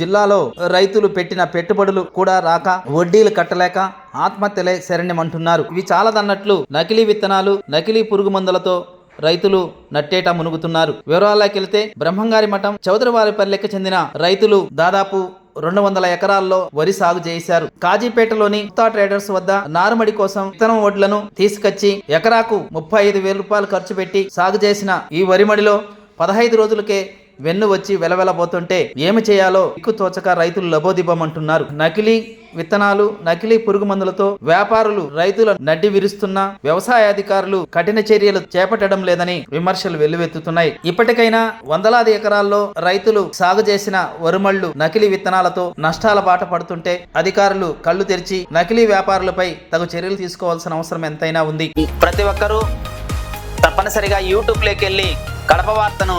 జిల్లాలో రైతులు పెట్టిన పెట్టుబడులు కూడా రాక వడ్డీలు కట్టలేక ఆత్మహత్యలే శరణ్యమంటున్నారు. ఇవి చాలదన్నట్లు నకిలీ విత్తనాలు నకిలీ పురుగు మందులతో రైతులు నట్టేట మునుగుతున్నారు. వివరాల్లోకి వెళితే బ్రహ్మంగారి మఠం చౌదరివారిపల్లెకి చెందిన రైతులు దాదాపు రెండు వందల ఎకరాల్లో వరి సాగు చేశారు. కాజీపేటలోని ఉత్తా ట్రేడర్స్ వద్ద నారుమడి కోసం విత్తనం వడ్లను తీసుకొచ్చి ఎకరాకు ముప్పై ఐదు వేల రూపాయలు ఖర్చు పెట్టి సాగు చేసిన ఈ వరిమడిలో పదహైదు రోజులకే వెన్ను వచ్చి వెలవెలబోతుంటే ఏమి చేయాలో దిక్కు తోచక రైతులు లబోదిబ్బమంటున్నారు. నకిలీ విత్తనాలు నకిలీ పురుగు మందులతో వ్యాపారులు రైతుల నడ్డి విరుస్తున్న వ్యవసాయ అధికారులు కఠిన చర్యలు చేపట్టడం లేదని విమర్శలు వెల్లువెత్తుతున్నాయి. ఇప్పటికైనా వందలాది ఎకరాల్లో రైతులు సాగు చేసిన వరుమళ్ళు నకిలీ విత్తనాలతో నష్టాల బాట పడుతుంటే అధికారులు కళ్ళు తెరిచి నకిలీ వ్యాపారులపై తగు చర్యలు తీసుకోవాల్సిన అవసరం ఎంతైనా ఉంది. ప్రతి ఒక్కరూ తప్పనిసరిగా యూట్యూబ్లోకి వెళ్ళి కడప వార్తను